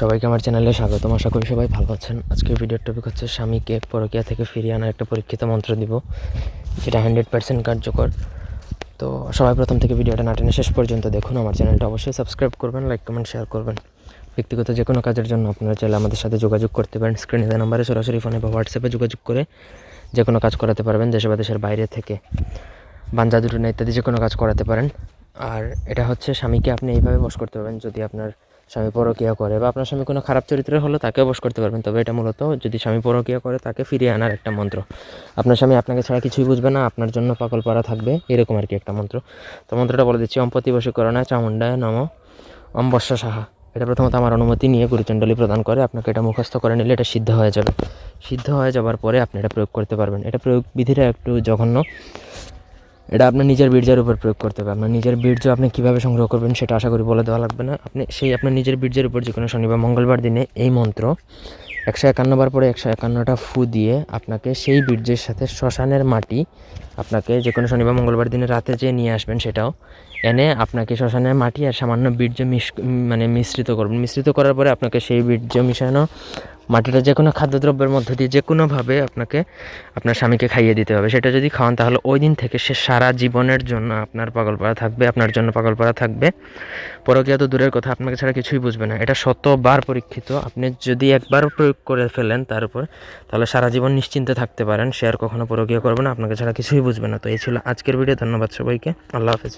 সবাইকে আমার চ্যানেলে স্বাগতম। আশা করি সবাই ভালো আছেন। আজকের ভিডিওর টপিক হচ্ছে স্বামীকে পরকিয়া থেকে ফিরিয়ে আনার একটা পরীক্ষিত মন্ত্র দিব, যেটা হান্ড্রেড পার্সেন্ট কার্যকর। তো সবাই প্রথম থেকে ভিডিওটা না টেনে শেষ পর্যন্ত দেখুন। আমার চ্যানেলটা অবশ্যই সাবস্ক্রাইব করবেন লাইক কমেন্ট শেয়ার করবেন। ব্যক্তিগত যে কোনো কাজের জন্য আপনারা চাইলে আমাদের সাথে যোগাযোগ করতে পারেন। স্ক্রিনে দেওয়া নাম্বারে সরাসরি ফোনে বা হোয়াটসঅ্যাপে যোগাযোগ করে যে কোনো কাজ করাতে পারবেন দেশে বা দেশের বাইরে থেকে। বাঞ্জা দুটো না ইত্যাদি যে কোনো কাজ করাতে পারেন। আর এটা হচ্ছে স্বামীকে আপনি এইভাবে বশ করতে পারবেন, যদি আপনার স্বামী পরকিয়া করে বা আপনার স্বামী কোনো খারাপ চরিত্রের হলো তাকেও বস করতে পারবেন। তবে এটা মূলত যদি স্বামী পরকিয়া করে, তাকে ফিরিয়ে আনার একটা মন্ত্র। আপনার স্বামী আপনাকে ছাড়া কিছুই বুঝবে না, আপনার জন্য পাগল পাড়া থাকবে, এরকম আর কি একটা মন্ত্র। তো মন্ত্রটা বলে দিচ্ছি, অম্পতি বশীকরণা চামুণ্ডায় নম অম্বস্য সাহা। এটা প্রথমত আমার অনুমতি নিয়ে গুরুচণ্ডলী প্রদান করে, আপনাকে এটা মুখস্থ করে নিলে এটা সিদ্ধ হয়ে যাবে। সিদ্ধ হয়ে যাওয়ার পরে আপনি এটা প্রয়োগ করতে পারবেন। এটা প্রয়োগ বিধিটা একটু জঘন্য। এটা আপনার নিজের বীর্যের উপর প্রয়োগ করতে হবে। আপনার নিজের বীর্য আপনি কীভাবে সংগ্রহ করবেন সেটা আশা করি বলে দেওয়া লাগবে না। আপনি সেই আপনার নিজের বীর্যের উপর যে কোনো শনিবার মঙ্গলবার দিনে এই মন্ত্র একশো একান্নবার পরে একশো একান্নটা ফু দিয়ে আপনাকে সেই বীর্যের সাথে শ্মশানের মাটি আপনাকে যে কোনো শনিবার মঙ্গলবার দিনে রাতে যে নিয়ে আসবেন সেটাও এনে আপনাকে শ্মশানের মাটি আর সামান্য বীর্য মিশ মানে মিশ্রিত করবেন। মিশ্রিত করার পরে আপনাকে সেই বীর্য মিশানো মাটিটা যে কোনো খাদ্যদ্রব্যের মধ্য দিয়ে যে কোনোভাবে আপনাকে আপনার স্বামীকে খাইয়ে দিতে হবে, সেটা যদি খাওয়ান তাহলে ওই দিন থেকে সে সারা জীবনের জন্য আপনার পাগলপাড়া থাকবে, আপনার জন্য পাগলপাড়া থাকবে। পরকীয়া তো দূরের কথা, আপনাকে ছাড়া কিছুই বুঝবে না। এটা শতবার পরীক্ষিত। আপনি যদি একবার প্রয়োগ করে ফেলেন তার উপর, তাহলে সারা জীবন নিশ্চিন্তে থাকতে পারেন। সে আর কখনো পরকীয়া করবে না, আপনাকে ছাড়া কিছুই বুঝবে না। তো এই ছিল আজকের ভিডিও। ধন্যবাদ সবাইকে। আল্লাহ হাফেজ।